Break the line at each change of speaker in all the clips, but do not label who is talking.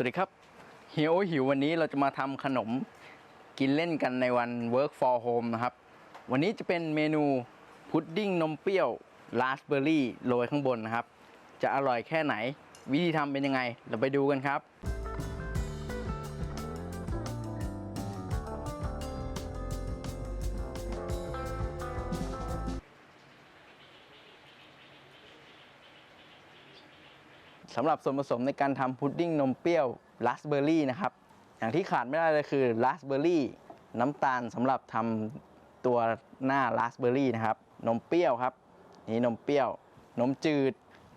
วัสดีครับหิวหิววันนี้เราจะมาทำขนมกินเล่นกันในวัน Work for Home นะครับ วันนี้จะเป็นเมนูพุดดิ้งนมเปรี้ยวราสเบอร์รี่โรยข้างบนนะครับ จะอร่อยแค่ไหน วิธีทำเป็นยังไง เราไปดูกันครับ สำหรับส่วนผสมในการทำพุดดิ้งนมเปรี้ยวราสเบอร์รี่นะครับ อย่างที่ขาดไม่ได้เลยคือราสเบอร์รี่น้ำตาลสำหรับทำตัวหน้าราสเบอร์รี่นะครับ นมเปรี้ยวครับ นี่นมเปรี้ยว นมจืด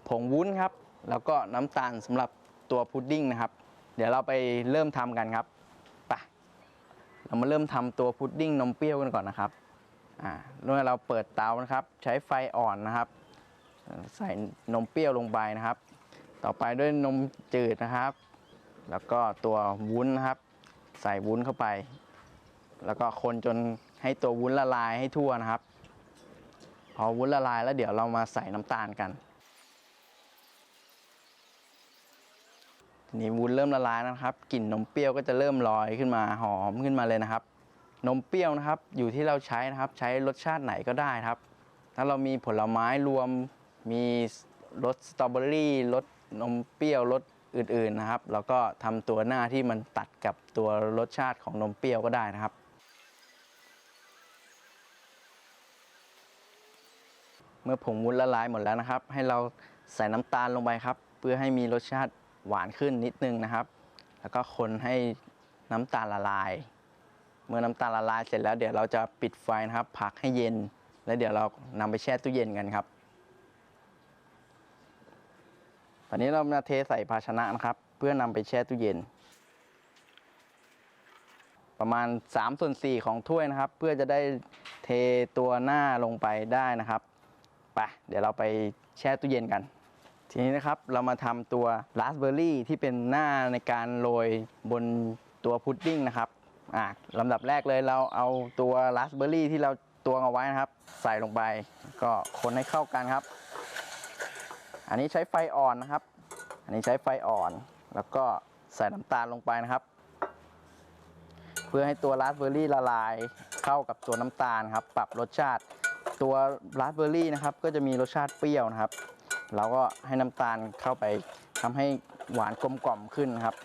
ผงวุ้นครับ แล้วก็น้ำตาลสำหรับตัวพุดดิ้งนะครับ เดี๋ยวเราไปเริ่มทำกันครับไปเรามาเริ่มทำตัวพุดดิ้งนมเปรี้ยวกันก่อนนะครับอ่าเมื่อเราเปิดเตานะครับ ใช้ไฟอ่อนนะครับ ใส่นมเปรี้ยวลงไปนะครับ ต่อไปด้วยนมจืดนะครับ แล้วก็ตัววุ้นนะครับ ใส่วุ้นเข้าไป แล้วก็คนจนให้ตัววุ้นละลายให้ทั่วนะครับ พอวุ้นละลายแล้วเดี๋ยวเรามาใส่น้ำตาลกันนี้วุ้นเริ่มละลายนะครับกลิ่นนมเปรี้ยวก็จะเริ่มลอยขึ้นมาหอมขึ้นมาเลยนะครับ นมเปรี้ยวนะครับ อยู่ที่เราใช้นะครับ ใช้รสชาติไหนก็ได้ครับ ถ้าเรามีผลไม้รวมมีรสสตรอเบอรี่รส นมเปรี้ยวรสอื่นๆนะครับ แล้วก็ทำตัวหน้าที่มันตัดกับตัวรสชาติของนมเปรี้ยวก็ได้นะครับ เมื่อผงวุ้นละลายหมดแล้วนะครับ ให้เราใส่น้ำตาลลงไปครับ เพื่อให้มีรสชาติหวานขึ้นนิดนึงนะครับ แล้วก็คนให้น้ำตาลละลาย เมื่อน้ำตาลละลายเสร็จแล้วเดี๋ยวเราจะปิดไฟนะครับ พักให้เย็น แล้วเดี๋ยวเรานำไปแช่ตู้เย็นกันครับ ตอนนี้เรามาเทใส่ภาชนะนะครับ เพื่อนำไปแช่ตู้เย็น ประมาณ3ส่วน4ของถ้วยนะครับ เพื่อจะได้เทตัวหน้าลงไปได้นะครับไปเดี๋ยวเราไปแช่ตู้เย็นกัน ทีนี้นะครับเรามาทำตัวราสเบอร์รี่ที่เป็นหน้าในการโรยบนตัวพุดดิ้งนะครับอ่าลำดับแรกเลยเราเอาตัวราสเบอร์รี่ที่เราตวงเอาไว้นะครับ ใส่ลงไปก็คนให้เข้ากันครับ อันนี้ใช้ไฟอ่อนนะครับ อันนี้ใช้ไฟอ่อน แล้วก็ใส่น้ำตาลลงไปนะครับ เพื่อให้ตัวราสเบอร์รี่ละลายเข้ากับตัวน้ำตาลครับ ปรับรสชาติตัวราสเบอร์รี่นะครับ ก็จะมีรสชาติเปรี้ยวนะครับ เราก็ให้น้ำตาลเข้าไปทำให้หวานกลมกล่อมขึ้นนะครับ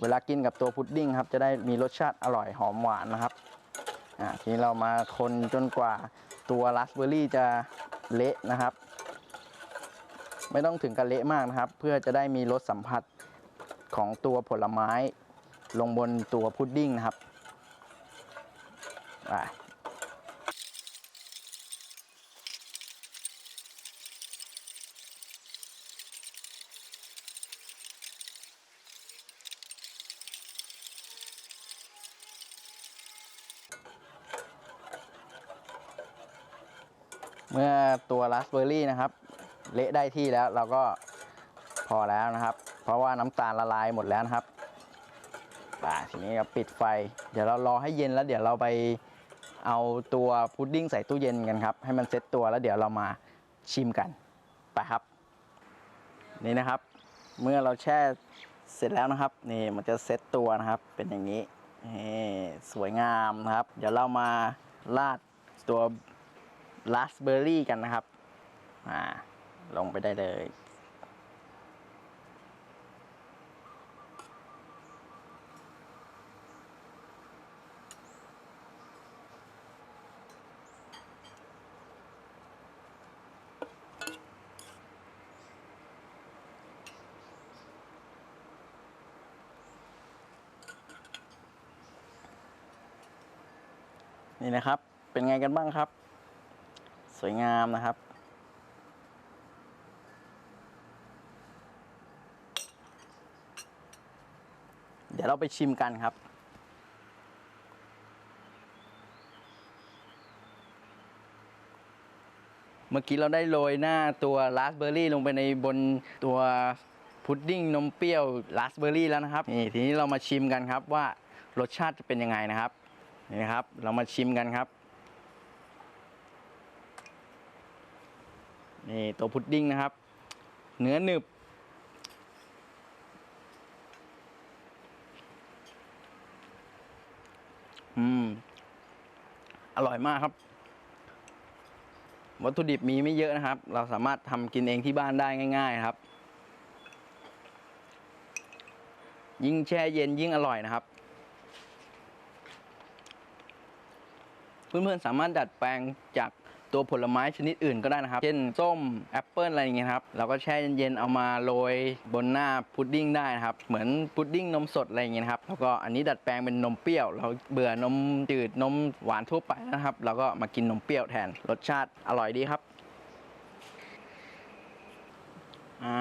เวลากินกับตัวพุดดิ้งครับ จะได้มีรสชาติอร่อยหอมหวานนะครับ อ่าทีนี้เรามาคนจนกว่าตัวราสเบอร์รี่จะ เละนะครับ ไม่ต้องถึงกับเละมากนะครับ เพื่อจะได้มีรสสัมผัสของตัวผลไม้ ลงบนตัวพุดดิ้งนะครับ เมื่อตัวราสเบอร์รี่นะครับ เละได้ที่แล้วเราก็พอแล้วนะครับ เพราะว่าน้ำตาลละลายหมดแล้วนะครับอ่าทีนี้เราปิดไฟ เดี๋ยวเรารอให้เย็นแล้วเดี๋ยวเราไปเอาตัวพุดดิ้งใส่ตู้เย็นกันครับ ให้มันเซ็ตตัวแล้วเดี๋ยวเรามาชิมกันไปครับ นี่นะครับ เมื่อเราแช่เสร็จแล้วนะครับ นี่มันจะเซ็ตตัวนะครับ เป็นอย่างนี้สวยงามนะครับ เดี๋ยวเรามาราดตัว ราสเบอร์รี่กันนะครับอ่าลงไปได้เลย นี่นะครับ เป็นไงกันบ้างครับ สวยงามนะครับ เดี๋ยวเราไปชิมกันครับ เมื่อกี้เราได้โรยหน้าตัวราสเบอร์รี่ลงไปในบนตัวพุดดิ้งนมเปรี้ยวราสเบอร์รี่แล้วนะครับนี่ทีนี้เรามาชิมกันครับว่ารสชาติจะเป็นยังไงนะครับนี่นะครับ เรามาชิมกันครับ นี่ตัวพุดดิ้งนะครับ เนื้อหนึบ อืม อร่อยมากครับ วัตถุดิบมีไม่เยอะนะครับ เราสามารถทำกินเองที่บ้านได้ง่ายๆครับ ยิ่งแช่เย็นยิ่งอร่อยนะครับเพื่อนๆสามารถดัดแปลงจาก ตัวผลไม้ชนิดอื่นก็ได้นะครับ เช่นส้มแอปเปิลอะไรอย่างเงี้ยครับเราก็แช่เย็นๆเอามาโรยบนหน้าพุดดิ้งได้นะครับ เหมือนพุดดิ้งนมสดอะไรอย่างเงี้ยครับแล้วก็อันนี้ดัดแปลงเป็นนมเปรี้ยว เราเบื่อนมจืดนมหวานทั่วไปนะครับเราก็มากินนมเปรี้ยวแทนรสชาติอร่อยดีครับอ่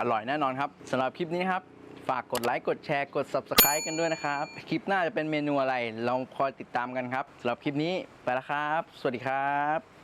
อร่อยแน่นอนครับสำหรับคลิปนี้ครับฝากกดไลค์กดแชร์กด Subscribe กันด้วยนะครับ คลิปหน้าจะเป็นเมนูอะไร เราคอยติดตามกันครับสำหรับคลิปนี้ไปแล้วครับ สวัสดีครับ